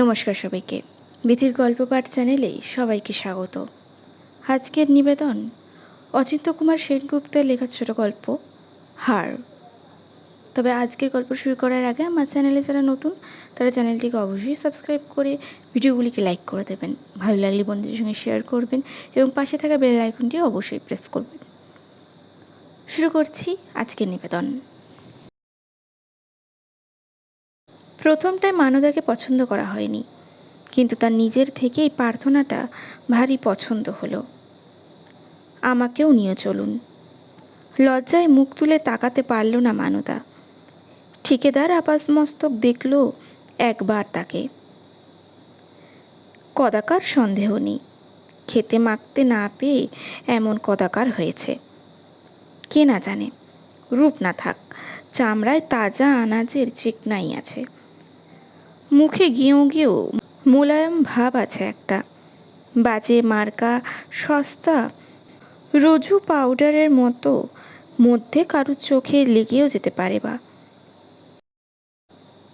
নমস্কার সবাইকে। বিধির গল্প পাঠ চ্যানেলে সবাইকে স্বাগত। আজকের নিবেদন, অচিন্ত কুমার সেনগুপ্তের লেখা ছোট গল্প হার তবে আজকের গল্প শুরু করার আগে আমার চ্যানেলে যারা নতুন, তারা চ্যানেলটিকে অবশ্যই সাবস্ক্রাইব করে ভিডিওগুলিকে লাইক করে দেবেন। ভালো লাগলে বন্ধুদের সঙ্গে শেয়ার করবেন এবং পাশে থাকা বেল আইকনটি অবশ্যই প্রেস করবেন। শুরু করছি আজকের নিবেদন। প্রথমটায় মানদাকে পছন্দ করা হয়নি, কিন্তু তার নিজের থেকেই প্রার্থনাটা ভারী পছন্দ হলো। আমাকেও নিয়ে চলুন। লজ্জায় মুখ তুলে তাকাতে পারল না মানদা। ঠিকেদার আপাসমস্তক দেখল একবার তাকে। কদাকার সন্দেহ নেই, খেতে মাখতে না পেয়ে এমন কদাকার হয়েছে। কে না জানে রূপ না থাক, চামড়ায় তাজা আনাজের চিকনাই আছে। মুখে গিয়েও গিয়েও মোলায়ম ভাব আছে একটা। বাজে মার্কা, সস্তা, রোজু পাউডারের মতো, মধ্যে কারুর চোখে লেগেও যেতে পারে বা।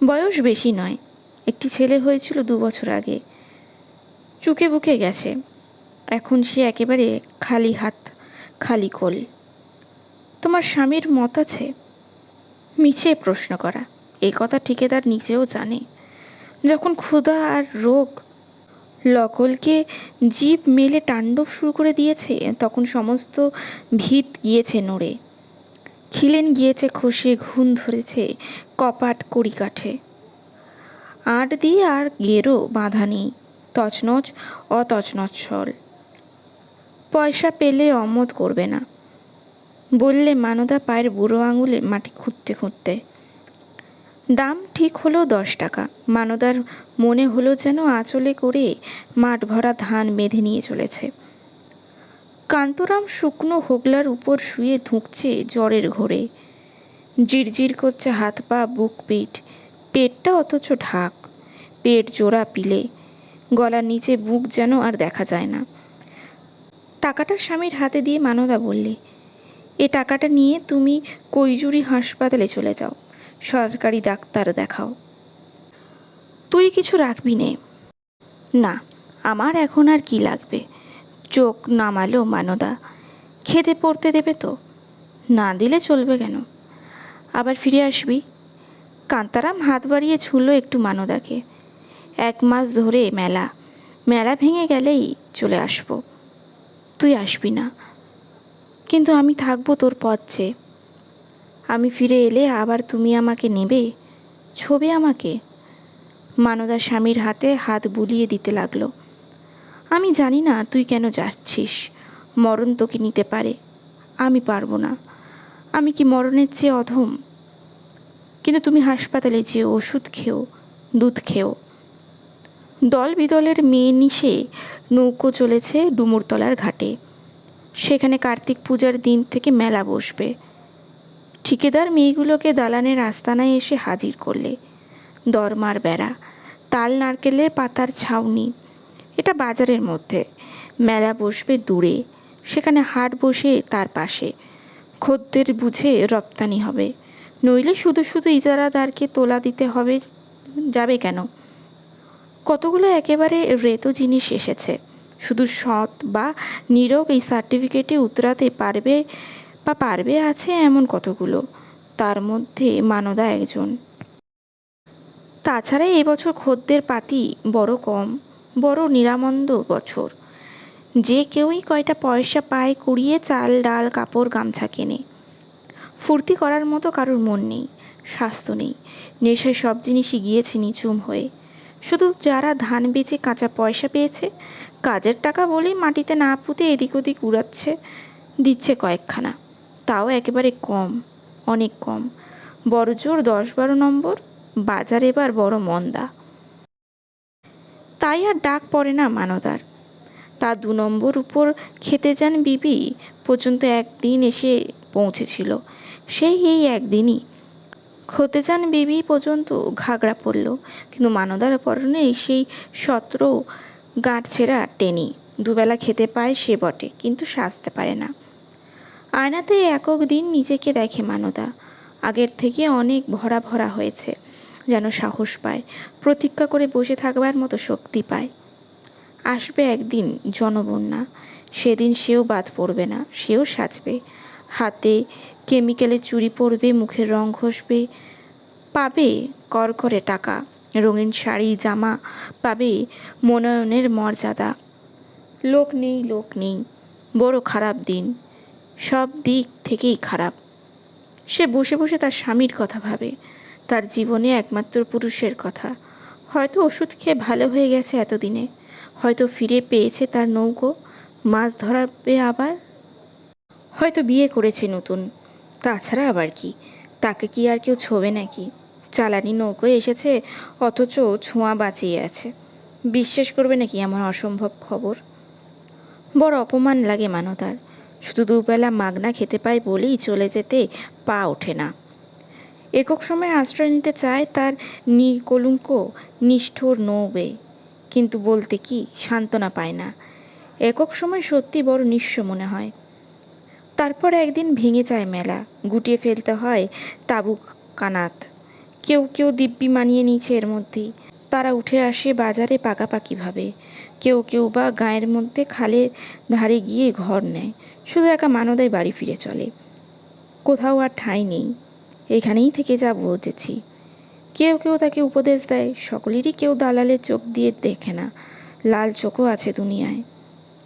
বয়স বেশি নয়, একটি ছেলে হয়েছিল দু বছর আগে। চুকে বুকে গেছে, এখন সে একেবারে খালি হাত, খালি কোল। তোমার স্বামীর মত আছে? মিছে প্রশ্ন করা এই কথা ঠিকেদার নিজেও জানে। যখন ক্ষুধা আর রোগ লকলকে জীব মেলে তাণ্ডব শুরু করে দিয়েছে, তখন সমস্ত ভিত গিয়েছে নড়ে। খিলেন গিয়েছে খসে, ঘুণ ধরেছে কপাট কড়ি কাঠে। আট দিয়ে আর গেরো বাঁধা নেই, তছনছ অতছনছল পয়সা পেলে অমত করবে না। বললে মানদা পায়ের বুড়ো আঙুলে মাটি খুঁড়তে খুঁড়তে। দাম ঠিক হলো দশ টাকা। মানদার মনে হলো যেন আঁচলে করে মাঠ ভরা ধান বেঁধে নিয়ে চলেছে। কান্তরাম শুকনো হোগলার উপর শুয়ে ধুঁকছে জ্বরের ঘোরে। জিরজির করছে হাত পা, বুক পিঠ। পেটটা অথচ ঢাক। পেট জোড়া পিলে। গলার নিচে বুক যেন আর দেখা যায় না। টাকাটা স্বামীর হাতে দিয়ে মানদা বললে, এ টাকাটা নিয়ে তুমি কৈজুরি হাসপাতালে চলে যাও। সরকারি ডাক্তার দেখাও। তুই কিছু রাখবি নে। না, আমার এখন আর কি লাগবে? চোখ নামালো মানদা। খেতে পড়তে দেবে তো? না দিলে চলবে কেন? আবার ফিরে আসবি? কান্তারাম হাত বাড়িয়ে ছুঁলো একটু মানদাকে। এক মাস ধরে মেলা। মেলা ভেঙে গেলেই চলে আসব। তুই আসবি না। কিন্তু আমি থাকব তোর পথ চেয়ে। আমি ফিরে এলে আবার তুমি আমাকে নেবে? ছবে আমাকে? মানদা স্বামীর হাতে হাত বুলিয়ে দিতে লাগল। আমি জানি না তুই কেন যাচ্ছিস। মরণ তোকে নিতে পারে। আমি পারব না। আমি কি মরণের চেয়ে অধম? কিন্তু তুমি হাসপাতালে যেও, ওষুধ খেও, দুধ খেও। দল বিদলের মেয়ে নিশে নৌকো চলেছে ডুমুরতলার ঘাটে। সেখানে কার্তিক পূজার দিন থেকে মেলা বসবে। ঠিকেদার মেয়েগুলোকে দালানের আস্তানায় এসে হাজির করলে। দরমার বেড়া, তাল নারকেলের পাতার ছাউনি। এটা বাজারের মধ্যে। মেলা বসবে দূরে, সেখানে হাট বসে তার পাশে। খদ্দের বুঝে রপ্তানি হবে। নইলে শুধু শুধু ইজারাদারকে তোলা দিতে হবে, যাবে কেন? কতগুলো একেবারে রেতো জিনিস এসেছে। শুধু সৎ বা নীরব এই সার্টিফিকেটে উতরাতে পারবে বা পারবে আছে এমন কতগুলো? তার মধ্যে মানদা একজন। তাছাড়া এবছর খদ্দের পাতি বড় কম, বড় নিরামন্দ বছর। যে কেউই কয়টা পয়সা পায় কুড়িয়ে চাল, ডাল, কাপড়, গামছা কেনে। ফুর্তি করার মতো কারোর মন নেই, স্বাস্থ্য নেই। নেশায় সব জিনিসই গিয়েছে নিচুম হয়ে। শুধু যারা ধান বেচে কাঁচা পয়সা পেয়েছে, কাজের টাকা বলেই মাটিতে না পুঁতে এদিক ওদিক উড়াচ্ছে, দিচ্ছে কয়েকখানা। তাও একেবারে কম, অনেক কম। বড় জোর দশ বারো নম্বর, বাজার এবার বড় মন্দা। তাই আর ডাক পড়ে না মানদার। তা দু নম্বর উপর খেতে যান বিবি, পর্যন্ত একদিন এসে পৌঁছেছিল। সেই এই একদিনই খতে যান বিবি পর্যন্ত ঘাগড়া পড়ল। কিন্তু মানদার পরনে সেই সত্র গাঁট ছেঁড়া টেনি। দুবেলা খেতে পায় সে বটে, কিন্তু সাজতে পারে না। আয়নাতে একক দিন নিজেকে দেখে মানদা। আগের থেকে অনেক ভরা ভরা হয়েছে, যেন সাহস পায় প্রতীক্ষা করে বসে থাকবার মতো শক্তি পায়। আসবে একদিন জনবন্যা, সেদিন সেও বাদ পড়বে না, সেও সাজবে। হাতে কেমিক্যালের চুড়ি পরবে মুখের রং ঘষবে, পাবে করকরে টাকা, রঙিন শাড়ি, জামা, পাবে মনোনয়নের মর্যাদা। লোক নেই লোক নেই, বড় খারাপ দিন। সব দিক থেকেই খারাপ। সে বসে বসে তার স্বামীর কথা ভাবে। তার জীবনে একমাত্র পুরুষের কথা। হয়তো ওষুধ খেয়ে ভালো হয়ে গেছে এতদিনে। হয়তো ফিরে পেয়েছে তার নৌকো। মাছ ধরাবে আবার। হয়তো বিয়ে করেছে নতুন। তাছাড়া আবার কি? তাকে কি আর কেউ ছোবে নাকি? চালানি নৌকোয় এসেছে, অথচ ছোঁয়া বাঁচিয়ে আছে। বিশ্বাস করবে নাকি এমন অসম্ভব খবর? বড় অপমান লাগে মানতার। শুধু দুবেলা মাগনা খেতে পায় বলেই চলে যেতে পা ওঠে না। একক সময় আশ্রয় নিতে চায় তার নি কলঙ্ক নিষ্ঠুর নৌবে, কিন্তু বলতে কি সান্ত্বনা পায় না। একক সময় সত্যি বড় নিঃস্ব মনে হয়। তারপর একদিন ভেঙে যায় মেলা, গুটিয়ে ফেলতে হয় তাবু কানাত কেউ কেউ দিব্যি মানিয়ে নিয়েছে এর মধ্যেই তারা উঠে আসে বাজারে পাকাপাকিভাবে। কেউ কেউ বা গায়ের মধ্যে খালের ধারে গিয়ে ঘর নেয়। শুধু একা মানদায় বাড়ি ফিরে চলে। কোথাও আর ঠাঁই নেই। এখানেই থেকে যা বুঝেছি কেউ কেউ তাকে উপদেশ দেয়, সকলেরই কেউ দালালের চোখ দিয়ে দেখে না। লাল চোখও আছে দুনিয়ায়।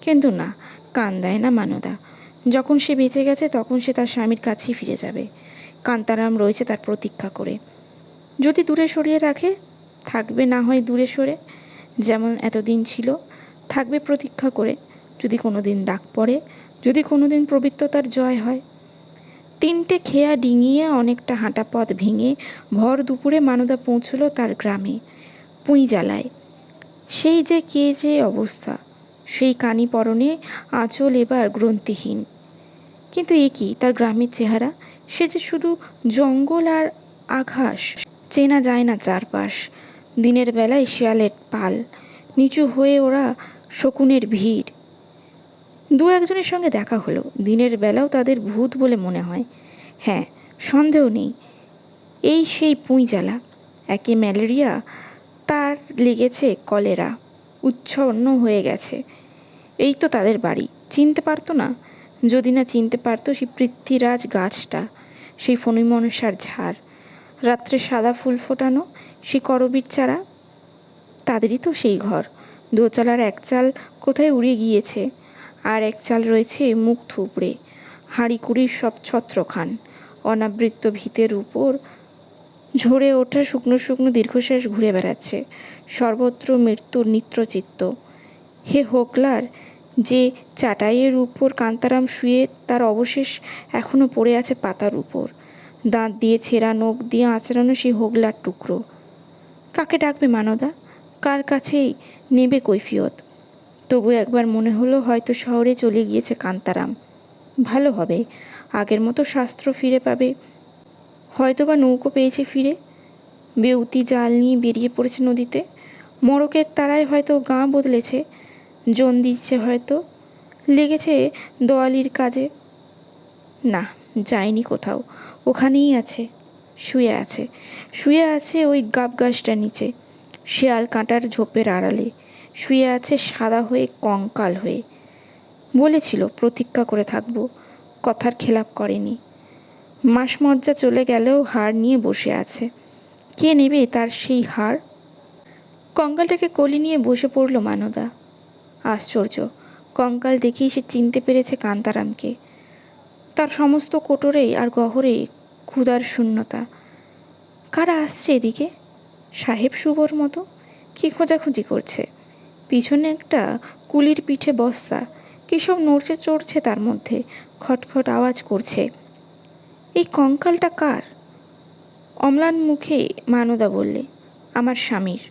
কিন্তু না, কান দেয় না মানদা। যখন সে বেঁচে গেছে, তখন সে তার স্বামীর কাছেই ফিরে যাবে। কান্তারাম রয়েছে তার প্রতীক্ষা করে। যদি দূরে সরিয়ে রাখে, থাকবে না হয় দূরে সরে। যেমন এতদিন ছিল, থাকবে প্রতীক্ষা করে। যদি কোনো দিন ডাক পড়ে, যদি কোনো দিন পবিত্রতার জয় হয়। তিনটে খেয়া ডিঙিয়ে অনেকটা হাঁটা পথ ভেঙে ভর দুপুরে মানদা পৌঁছলো তার গ্রামে পুঁই জ্বালায় সেই যে কে যে অবস্থা, সেই কানি পরনে আঁচল এবার গ্রন্থিহীন। কিন্তু এ কি, তার গ্রামের চেহারা? সে যে শুধু জঙ্গল আর আঘাস চেনা যায় না চারপাশ। দিনের বেলায় শিয়ালের পাল, নিচু হয়ে ওরা শকুনের ভিড়। দু একজনের সঙ্গে দেখা হলো। দিনের বেলাও তাদের ভূত বলে মনে হয়। হ্যাঁ সন্দেহ নেই। এই সেই পুঁই জ্বালা একে ম্যালেরিয়া, তার লেগেছে কলেরা, উচ্ছন্ন হয়ে গেছে। এই তো তাদের বাড়ি। চিনতে পারতো না? যদি না চিনতে পারতো সেই পৃথ্বীরাজ গাছটা, সেই ফণিমনসার ঝাড়, রাত্রে সাদা ফুল ফোটানো, সেই করবীর চারা। তাদেরই তো সেই ঘর। দোচালার এক চাল কোথায় উড়ে গিয়েছে? আর এক চাল রয়েছে মুখ থুবড়ে, হাঁড়ি কুড়ির সব ছত্রখান। অনাবৃত্ত ভিতের উপর ঝরে ওঠা শুকনো শুকনো দীর্ঘশ্বাস ঘুরে বেড়াচ্ছে। সর্বত্র মৃত্যুর নিত্রচিত্ত হে হোকলার, যে চাটাইয়ের উপর কান্তারাম শুয়ে তার অবশেষ এখনও পড়ে আছে পাতার উপর। দাঁত দিয়ে ছেঁড়া, নখ দিয়ে আঁচড়ানো সেই হোগলার টুকরো। কাকে ডাকবে মানদা? কার কাছেই নেবে কৈফিয়ত? তবু একবার মনে হলো হয়তো শহরে চলে গিয়েছে কান্তারাম। ভালো হবে, আগের মতো শাস্ত্র ফিরে পাবে। হয়তো বা নৌকো পেয়েছে ফিরে। বেউতি জাল নিয়ে বেরিয়ে পড়েছে নদীতে। মোড়কের তারায় হয়তো গাঁ বদলেছে, জন দিচ্ছে হয়তো। লেগেছে দোয়ালির কাজে। না, যায়নি কোথাও, ওখানেই আছে, শুয়ে আছে। শুয়ে আছে ওই গাব গাছটার নিচে, শেয়াল কাঁটার ঝোপের আড়ালে। শুয়ে আছে সাদা হয়ে কঙ্কাল হয়ে। বলেছিল প্রতীক্ষা করে থাকব, কথার খেলাপ করেনি। মাস মাসমজ্জা চলে গেলেও হার নিয়ে বসে আছে। কে নেবে তার সেই হার কঙ্কালটাকে কলি নিয়ে বসে পড়ল মানদা। আশ্চর্য, কঙ্কাল দেখেই সে চিনতে পেরেছে কান্তারামকে। তার সমস্ত কোটরেই আর গহরেই ক্ষুধার শূন্যতা। কারা আসছে এদিকে? সাহেব শুভর মতো? কি খোঁজাখুঁজি করছে? পিছনে একটা কুলির পিঠে বস্তা। কী সব নড়ছে চড়ছে তার মধ্যে। খটখট আওয়াজ করছে, এই কঙ্কালটা কার? অম্লান মুখে মানদা বললে, আমার স্বামীর।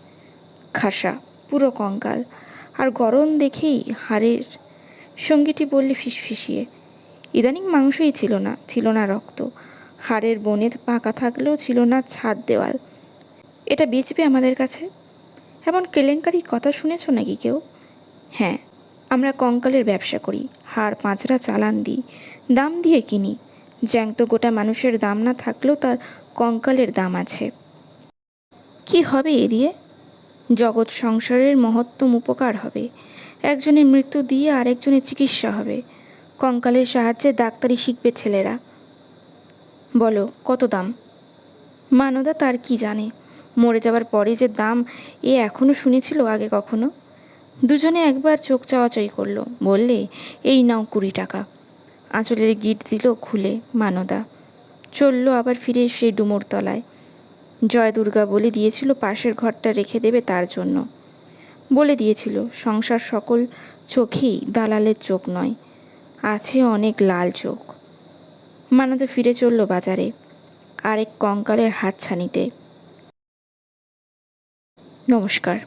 খাসা, পুরো কঙ্কাল। আর গরম দেখেই হাড়ের সঙ্গীটি বললে ফিসফিসিয়ে, ইদানিং মাংসই ছিল না ছিল না রক্ত। হাড়ের বনে পাকা থাকলেও ছিল না ছাদ দেওয়াল। এটা বেচবে আমাদের কাছে? এমন কেলেঙ্কারির কথা শুনেছ নাকি কেউ? হ্যাঁ আমরা কঙ্কালের ব্যবসা করি, হাড় পাঁচরা চালান দিই, দাম দিয়ে কিনি। জ্যাংত গোটা মানুষের দাম না থাকলেও তার কঙ্কালের দাম আছে। কি হবে এ দিয়ে? জগৎ সংসারের মহত্তম উপকার হবে। একজনের মৃত্যু দিয়ে আরেকজনের চিকিৎসা হবে। কঙ্কালের সাহায্যে ডাক্তারি শিখবে ছেলেরা। বলো, কত দাম? মানদা তার কি জানে? মরে যাবার পরে যে দাম এ এখনও শুনেছিল আগে কখনো? দুজনে একবার চোখ চাওয়াচাই করল। বললে, এই নাও কুড়ি টাকা। আঁচলের গিট দিল খুলে মানদা। চলল আবার ফিরে সেই ডুমুর তলায়। জয় দুর্গা বলে দিয়েছিল পাশের ঘরটা রেখে দেবে তার জন্য। বলে দিয়েছিল, সংসার সকল চোখেই দালালের চোখ নয়, আছে অনেক লাল চোখ। মানদা ফিরে চলল বাজারে, আরেক কঙ্কালের হাতছানিতে। নমস্কার।